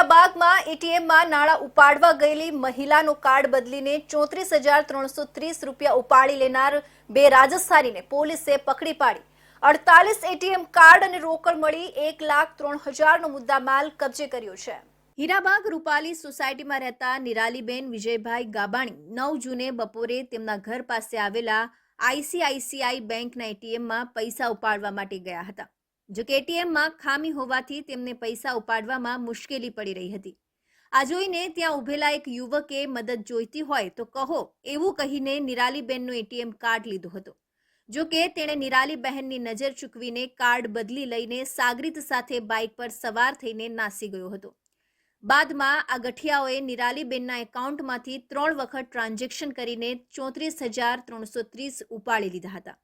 હીરાબાગમાં એટીએમમાં નાણાં ઉપાડવા ગયેલી મહિલાનો કાર્ડ બદલીને ચોત્રીસ હજાર ત્રણસો ત્રીસ રૂપિયા ઉપાડી લેનાર બે રાજસ્થાનીને પોલીસે પકડી પાડી. અડતાલીસ એટીએમ કાર્ડ અને રોકડ મળી એક લાખ ત્રણ હજારનો મુદ્દામાલ કબજે કર્યો છે. હીરાબાગ રૂપાલી સોસાયટીમાં રહેતા નિરાલીબેન વિજયભાઈ ગાબાણી નવ જૂને બપોરે તેમના ઘર પાસે આવેલા આઈસીઆઈસીઆઈ બેંકના એટીએમમાં પૈસા ઉપાડવા માટે ગયા હતા. જો કે એટીએમમાં ખામી હોવાથી તેમને પૈસા ઉપાડવામાં મુશ્કેલી પડી રહી હતી. આ જોઈને ત્યાં ઉભેલા એક યુવકે મદદ જોઈતી હોય તો કહો એવું કહીને નિરાલીબેનનો એટીએમ કાર્ડ લીધો હતો. જો કે તેણે નિરાલી બહેનની નજર ચૂકવીને કાર્ડ બદલી લઈને સાગરીત સાથે બાઇક પર સવાર થઈને નાસી ગયો હતો. બાદમાં આ ગઠિયાઓએ નિરાલીબેનના એકાઉન્ટમાંથી ત્રણ વખત ટ્રાન્ઝેક્શન કરીને ચોત્રીસ હજાર ત્રણસો ત્રીસ ઉપાડી લીધા હતા.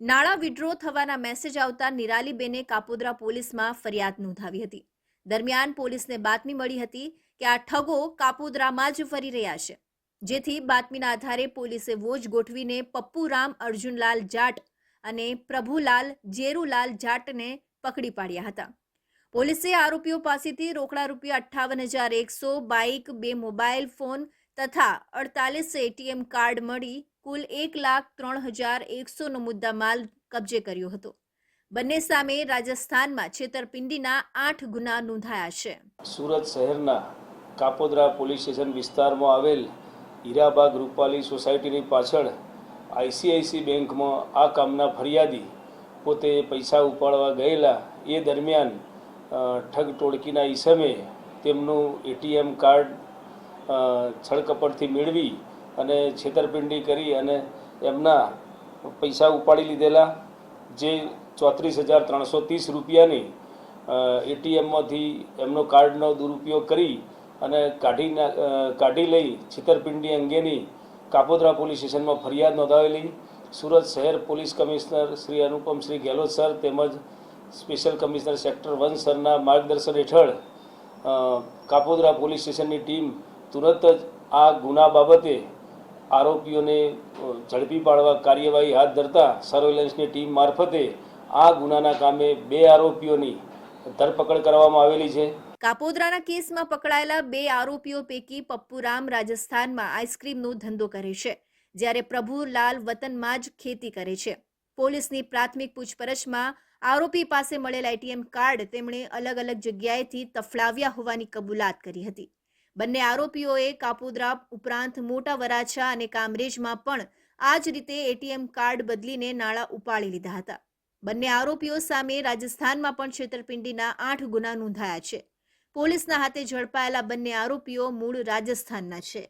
નાણાં વિડ્રો થવાના મેસેજ આવતા નિરાલીબેને કાપોદ્રા પોલીસમાં ફરિયાદ નોંધાવી હતી. દરમિયાન પોલીસને બાતમી મળી હતી કે આ ઠગો કાપોદ્રામાં જ ફરી રહ્યા છે. જેથી બાતમીના આધારે પોલીસે વોજ ગોઠવીને પપ્પુરામ અર્જુનલાલ જાટ અને પ્રભુલાલ જેરુલાલ જાટને પકડી પાડ્યા હતા. પોલીસે આરોપીઓ પાસેથી રોકડા રૂપિયા અઠ્ઠાવન હજાર એકસો બાઇક બે મોબાઈલ ફોન તથા અડતાલીસ એટીએમ કાર્ડ મળી કુલ એક લાખ ત્રણ હજાર એકસોનો મુદ્દામાલ કબજે કર્યો હતો. બંને સામે રાજસ્થાનમાં છેતરપિંડીના આઠ ગુના નોંધાયા છે. સુરત શહેરના કાપોદ્રા પોલીસ સ્ટેશન વિસ્તારમાં આવેલ હીરાબાગ રૂપાલી સોસાયટીની પાછળ આઈસીઆઈસી બેંકમાં આ કામના ફરિયાદી પોતે પૈસા ઉપાડવા ગયેલા. એ દરમિયાન ઠગ ટોળકીના ઈસમે તેમનું એટીએમ કાર્ડ છળકપટથી મેળવી અને છેતરપિંડી કરી અને એમના પૈસા ઉપાડી લીધેલા, જે ચોત્રીસ હજાર ત્રણસો ત્રીસ રૂપિયાની એટીએમમાંથી એમનો કાર્ડનો દુરુપયોગ કરી અને કાઢી કાઢી લઈ છેતરપિંડી અંગેની કાપોદ્રા પોલીસ સ્ટેશનમાં ફરિયાદ નોંધાવેલી. સુરત શહેર police commissioner Shri Anupam Shri Gehlot sir તેમજ સ્પેશિયલ કમિશનર સેક્ટર વન સરના માર્ગદર્શન હેઠળ કાપોદ્રા પોલીસ સ્ટેશનની ટીમ તુરંત જ આ ગુના બાબતે આરોપીઓને ઝડપી પાડવા કાર્યવાહી હાથ ધરતા સર્વેલન્સની ટીમ મારફતે આ ગુનાના કામે બે આરોપીઓની ધરપકડ કરવામાં આવેલી છે. કાપોદ્રાના કેસમાં પકડાયેલા બે આરોપીઓ પૈકી પપ્પુરામ રાજસ્થાનમાં આઈસ્ક્રીમનો ધંધો કરે છે, જ્યારે પ્રભુલાલ વતનમાં જ ખેતી કરે છે. પોલીસની પ્રાથમિક પૂછપરછમાં આરોપી પાસે મળેલા એટીએમ કાર્ડ તેમણે અલગ અલગ જગ્યાએથી તફડાવ્યા હોવાની કબૂલાત કરી હતી. બંને આરોપીઓએ કાપોદ્રા ઉપરાંત મોટા વરાછા અને કામરેજમાં પણ આ જ રીતે એટીએમ કાર્ડ બદલીને નાણાં ઉપાડી લીધા હતા. બંને આરોપીઓ સામે રાજસ્થાનમાં પણ છેતરપિંડીના આઠ ગુના નોંધાયા છે. પોલીસના હાથે ઝડપાયેલા બંને આરોપીઓ મૂળ રાજસ્થાનના છે.